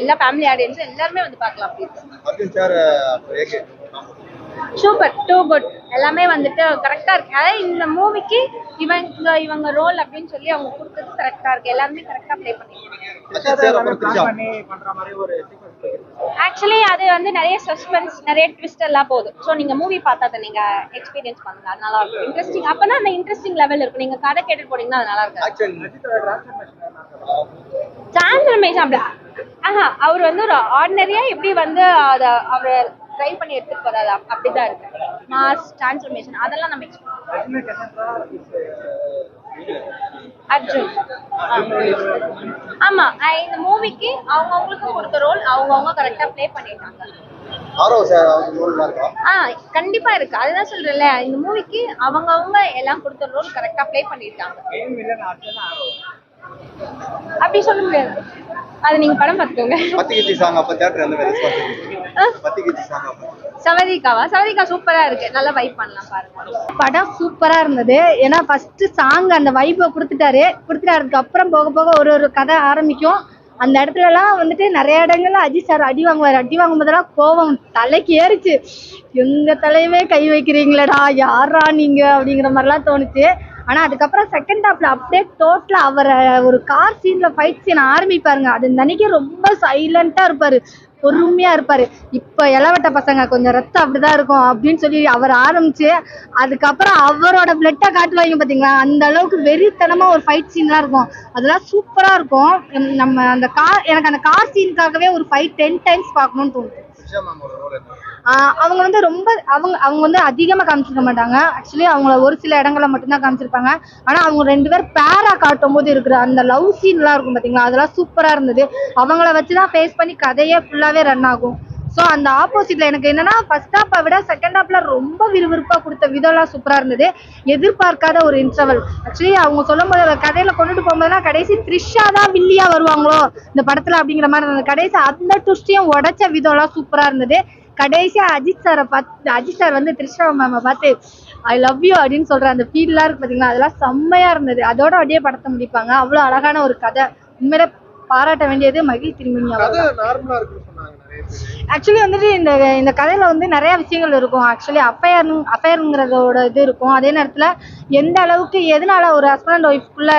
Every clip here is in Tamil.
எல்லா ஃபேமிலி ஆடியன்ஸும் எல்லாருமே வந்து பார்க்கலாம் ஏகே சூப்பர் டூ குட் எல்லாமே வந்துட்டு கரெக்டா இருக்கு. அதாவது இந்த மூவிக்கு இவங்க இவங்க ரோல் அப்படின்னு சொல்லி அவங்க கொடுத்தது கரெக்டா இருக்கு. எல்லாருமே கரெக்டா ப்ளே பண்ணிருக்காங்க. ஆக்சுவலி அது வந்து நிறைய சஸ்பென்ஸ் நிறைய ட்விஸ்ட் எல்லாம் போகுது. ஸோ நீங்க மூவி பார்த்தா அதை நீங்க எக்ஸ்பீரியன்ஸ் பண்ணுங்க அது நல்லா இருக்கும். இன்ட்ரெஸ்டிங் அப்பதான் அந்த இன்ட்ரெஸ்டிங் லெவல் இருக்கும் நீங்க கதை கேட்டுட்டு போனீங்கன்னா அது நல்லா இருக்கும் சான்ஸ் ரமேஷ் அப்படி ஆஹா அவர் வந்து ஒரு ஆர்டினரியா எப்படி வந்து அத அவர் ட்ரை பண்ணி எடுத்துட்டு போறாரு? அப்~ அப்படிதான் இருக்கு. மாஸ் டிரான்ஸ்ஃபர்மேஷன் அதெல்லாம் நம்ம அர்ஜுன். ஆமா. இந்த மூவிக்கு அவங்கவுங்களுக்கு கொடுத்த ரோல் அவங்கவுங்க கரெக்டா ப்ளே பண்ணிட்டாங்க. ஆரோ சார் அவங்க ரோல் இருக்கா? ஆ கண்டிப்பா இருக்கு. அதுதான் சொல்றேன்ல இந்த மூவிக்கு அவங்கவுங்க எல்லாம் கொடுத்த ரோல் கரெக்டா ப்ளே பண்ணிருக்காங்க அப்படி சொல்ல முடியாது. அது நீங்க படம் பார்த்துக்கோங்க. பத்திகிச்சி சாங் அப்ப தியேட்டர் எந்த மாதிரி ரெஸ்பான்ஸ் பத்திகிச்சி சாங் அப்ப. சவதிகாவா? சவதிகா சூப்பரா இருக்கு. நல்லா வைப் பண்ணலாம் பாருங்க. படம் சூப்பரா இருந்தது. ஏன்னா ஃபர்ஸ்ட் சாங் அந்த வைப்பை கொடுத்துட்டாரு. கொடுத்துட்டாருக்கு அப்புறம் போக போக ஒரு ஒரு கதை ஆரம்பிக்கும். அந்த இடத்துல எல்லாம் வந்துட்டு நிறைய இடங்கள்ல அஜித் சார் அடி வாங்குவார். அடி வாங்கும் போதெல்லாம் கோவம் தலைக்கு ஏறிச்சு. எங்க தலையவே கை வைக்கிறீங்களேடா? யாரா நீங்க? அப்படிங்கிற மாதிரிலாம் தோணுச்சு. ஆனா அதுக்கப்புறம் செகண்ட் ஹாப்ல அப்படியே டோட்டலாக அவரை ஒரு கார் சீன்ல ஃபைட் சீன் ஆரம்பிப்பாருங்க அது நினைக்க ரொம்ப சைலண்டா இருப்பாரு. பொறுமையா இருப்பாரு. இப்ப இளவட்ட பசங்க கொஞ்சம் ரத்தம் அப்படிதான் இருக்கும் அப்படின்னு சொல்லி அவர் ஆரம்பிச்சு அதுக்கப்புறம் அவரோட பிளட்டை காட்டுவாங்க பாத்தீங்களா? அந்த அளவுக்கு வெறித்தனமா ஒரு ஃபைட் சீன்லாம் இருக்கும். அதெல்லாம் சூப்பரா இருக்கும். நம்ம அந்த கார் எனக்கு அந்த கார் சீனுக்காகவே ஒரு ஃபைவ் டென் டைம்ஸ் பார்க்கணும்னு தோணுது. ஆஹ் அவங்க வந்து ரொம்ப அவங்க அவங்க வந்து அதிகமா காமிச்சிருக்க மாட்டாங்க. ஆக்சுவலி அவங்கள ஒரு சில இடங்கள்ல மட்டும்தான் காமிச்சிருப்பாங்க. ஆனா அவங்க ரெண்டு பேர் பேரா காட்டும் போது இருக்கிற அந்த லவ் சீன்லாம் இருக்கும் பாத்தீங்களா? அதெல்லாம் சூப்பரா இருந்தது. அவங்கள வச்சுதான் ஃபேஸ் பண்ணி கதையே ஃபுல்லாவே ரன் ஆகும். ஸோ அந்த ஆப்போசிட்ல எனக்கு என்னன்னா ஃபர்ஸ்ட் ஹாப்பை விட செகண்ட் ஹாப்ல ரொம்ப விறுவிறுப்பா கொடுத்த விதம்லாம் சூப்பரா இருந்தது. எதிர்பார்க்காத ஒரு இன்டர்வல் ஆக்சுவலி அவங்க சொல்லும் போது கதையில கொண்டுட்டு போகும்போதுலாம் கடைசி த்ரிஷா தான் வில்லியா வருவாங்களோ இந்த படத்துல அப்படிங்கிற மாதிரி இருந்தது. கடைசி அந்த ட்விஸ்டையும் உடைச்ச விதம்லாம் சூப்பரா இருந்தது. கடைசியா அஜித் சாரை பார்த்து அஜித் சார் வந்து த்ரிஷா மேமை பார்த்து ஐ லவ் யூ அப்படின்னு சொல்ற அந்த ஃபீல்லாம் இருக்கு பாத்தீங்களா? அதெல்லாம் செம்மையா இருந்தது. அதோட அப்படியே படத்தை முடிப்பாங்க. அவ்வளோ அழகான ஒரு கதை. உண்மையில பாராட்ட வேண்டியது மகிழ் திருமணி ஆக்சுவலி வந்துட்டு இந்த இந்த கதையில வந்து நிறைய விஷயங்கள் இருக்கும். ஆக்சுவலி அஃபயர் அஃபயருங்கிறதோட இது இருக்கும். அதே நேரத்துல எந்த அளவுக்கு எதனால ஒரு ஹஸ்பண்ட் ஒய்ஃப்குள்ள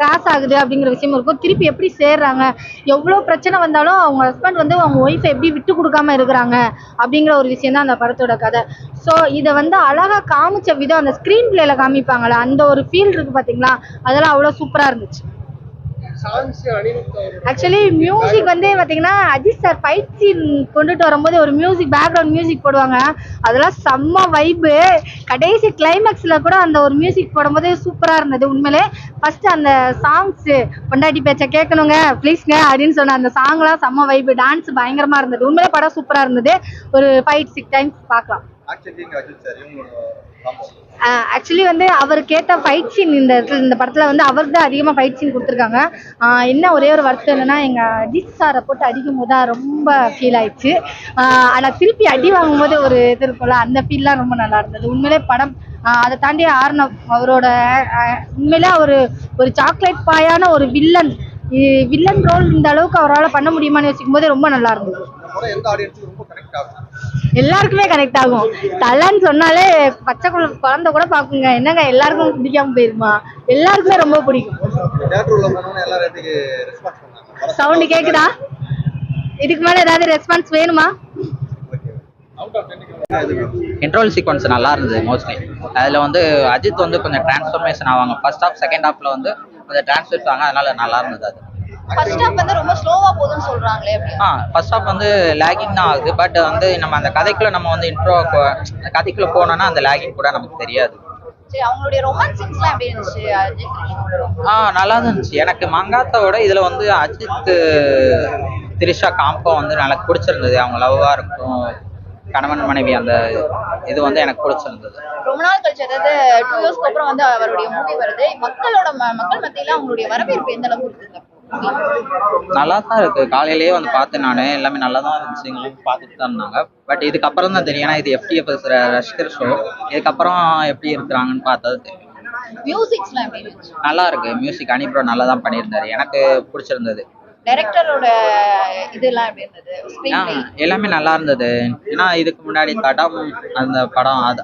கிராஸ் ஆகுது அப்படிங்கிற விஷயம் இருக்கும். திருப்பி எப்படி சேர்றாங்க? எவ்வளோ பிரச்சனை வந்தாலும் அவங்க ஹஸ்பண்ட் வந்து அவங்க ஒய்ஃபை எப்படி விட்டு கொடுக்காம இருக்கிறாங்க அப்படிங்கிற ஒரு விஷயம் தான் அந்த படத்தோட கதை. ஸோ இதை வந்து அழகா காமிச்ச விதம் அந்த ஸ்க்ரீன் பிளேல காமிப்பாங்களே அந்த ஒரு ஃபீல் இருக்கு பாத்தீங்களா? அதெல்லாம் அவ்வளோ சூப்பரா இருந்துச்சு. ஆக்சுவலி மியூசிக் வந்து பாத்தீங்கன்னா அஜித் சார் ஃபைட் சீன் கொண்டுட்டு வரும்போது ஒரு மியூசிக் பேக்ரவுண்ட் மியூசிக் போடுவாங்க. அதெல்லாம் செம்ம வைப்பு கடைசி கிளைமேக்ஸ்ல கூட அந்த ஒரு மியூசிக் போடும்போது சூப்பராக இருந்தது. உண்மையிலே ஃபர்ஸ்ட் அந்த சாங்ஸு பொண்டாட்டி பேச்ச கேட்கணுங்க ப்ளீஸ்ங்க அப்படின்னு சொன்ன அந்த சாங்லாம் செம்ம வைப்பு டான்ஸ் பயங்கரமா இருந்தது. உண்மையிலே படம் சூப்பராக இருந்தது. ஒரு ஃபைவ் சிக்ஸ் டைம்ஸ் பார்க்கலாம். ஆக்சுவலி வந்து அவருக்கு ஏற்ற ஃபைட் சீன் இந்த இடத்துல இந்த படத்தில் வந்து அவருக்கு தான் அதிகமாக ஃபைட் சீன் கொடுத்துருக்காங்க என்ன ஒரே ஒரு வருத்தம் என்னன்னா எங்கள் அஜித் சாரை போட்டு அடிக்கும் போது தான் ரொம்ப ஃபீல் ஆயிடுச்சு. ஆனால் திருப்பி அடி வாங்கும்போது ஒரு இது இருக்கும்ல அந்த ஃபீல்லாம் ரொம்ப நல்லா இருந்தது. உண்மையிலே படம் அதை தாண்டி ஆர்னவ் அவரோட உண்மையிலே அவர் ஒரு சாக்லேட் பாயான ஒரு வில்லன் வில்லன் ரோல் இந்த அளவுக்கு அவரால் பண்ண முடியுமான்னு யோசிக்கும் போது ரொம்ப நல்லா இருந்தது. எல்லாருக்குமே கனெக்ட் ஆகும். தலைன்னு சொன்னாலே பச்சை குழ குழந்தை கூட பாக்குங்க என்னங்க எல்லாருக்கும் பிடிக்காம போயிருமா? எல்லாருக்குமே ரொம்ப பிடிக்கும். தியேட்டர் சவுண்ட் கேக்குதா? இதுக்கு மேல ஏதாவது ரெஸ்பான்ஸ் வேணுமா? இன்ட்ரோல் சீக்வன்ஸ் நல்லா இருந்தது மோஸ்ட்லி அதில் வந்து அஜித் வந்து கொஞ்சம் டிரான்ஸ்ஃபர்மேஷன் ஆவாங்க. ஃபர்ஸ்ட் ஹாஃப் செகண்ட் ஹாஃப்ல வந்து கொஞ்சம் டிரான்ஸ்ஃபர் ஆவாங்க. அதனால நல்லா இருந்தது அது. ஃபர்ஸ்ட் ஹாஃப் வந்து ரொம்ப ஸ்லோவா போகுதுன்னு சொல்றாங்களே ஆ ஃபர்ஸ்ட் ஹாஃப் வந்து லேகிங் தான் ஆகுது. பட் வந்து நம்ம அந்த கதைக்குள்ள நம்ம வந்து இன்ட்ரோ கதைக்குள்ள போனோம்னா அந்த லேகிங் கூட நமக்கு தெரியாது. சரி அவங்களுடைய ரொமான்ஸ் சீன்ஸ்லாம் எப்படி இருந்துச்சு? ஆ நல்லா இருந்துச்சு. எனக்கு மங்காத்தாவோட இதுல வந்து அஜித் திரிஷா காம்போ வந்து எனக்கு பிடிச்சிருந்தது. அவங்க லவ்வா இருக்கும் கணவன் மனைவி அந்த இது வந்து எனக்கு பிடிச்சிருந்தது. ரொம்ப நாள் கழிச்சு அதாவது டூ இயர்ஸ்க்கு அப்புறம் வந்து அவருடைய மூவி வருது. மக்களோட மக்கள் மத்தியில அவங்களுடைய வரவேற்பு எந்த அளவுக்கு இருக்கு நல்லா தான் இருக்கு. காலையிலேயே வந்து பார்த்தேன் நான். எல்லாமே நல்லா தான் இருந்துச்சு எங்களுக்கு பார்த்துட்டு தான் இருந்தாங்க. பட் இதுக்கப்புறம் தான் தெரியும். ஏன்னா இது எஃப்டிஎஃப் ரசிகர் ஷோ இதுக்கப்புறம் எப்படி இருக்கிறாங்கன்னு பார்த்தது தெரியும். நல்லா இருக்கு. மியூசிக் அனிப்ரோ நல்லா தான் பண்ணியிருந்தாரு. எனக்கு பிடிச்சிருந்தது. டைரக்டரோட இதெல்லாம் எல்லாமே நல்லா இருந்தது. ஏன்னா இதுக்கு முன்னாடி தடம் அந்த படம் அது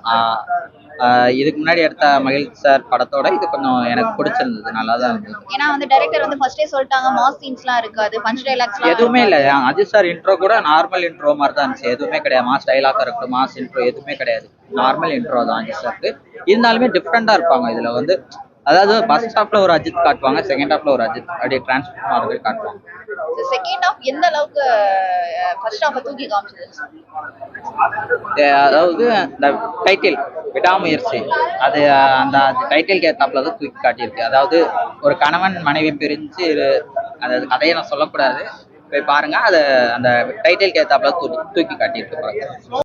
இதுக்கு முன்னாடி எடுத்த மகிழ் சார் படத்தோட இது கொஞ்சம் எனக்கு பிடிச்சிருந்தது. நல்லா தான் இருந்தது. ஏன்னா வந்து டைரக்டர் வந்து ஃபர்ஸ்டே சொல்லிட்டாங்க மாஸ் சீன்ஸ்லாம் இருக்காது பஞ்ச் டைலாக்ஸ்லாம் எதுவுமே இல்லை. அஜித் சார் இன்ட்ரோ கூட நார்மல் இன்ட்ரோ மாதிரி தான் இருந்துச்சு. எதுவுமே கிடையாது. மாஸ் டைலாக் இருக்கட்டும் மாஸ் இன்ட்ரோ எதுவுமே கிடையாது. நார்மல் இன்ட்ரோ தான் அஜித் சாருக்கு இருந்தாலுமே டிஃப்ரெண்டா இருப்பாங்க. இதுல வந்து அதாவது ஃபர்ஸ்ட் ஹாஃப்ல ஒரு அஜித் காட்டுவாங்க செகண்ட் ஹாஃப்ல ஒரு அஜித். அப்படியே டிரான்ஸ்ஃபர் மாதிரி காட்டுவாங்க. செகண்ட் ஹாஃப் எந்த அளவுக்கு ஃபர்ஸ்ட் ஹாஃப் தூக்கி காமிச்சது? அதாவது இந்த டைட்டில் விடாமுயற்சி. அது அந்த டைட்டில் ஏத்தாப்புல தான் தூக்கி காட்டியிருக்கு. அதாவது ஒரு கணவன் மனைவி பிரிஞ்சு அதாவது கதையை நான் சொல்லக்கூடாது. போய் பாருங்க அது அந்த டைட்டில் ஏத்தாப்புல தூக்கி தூக்கி காட்டியிருக்கு.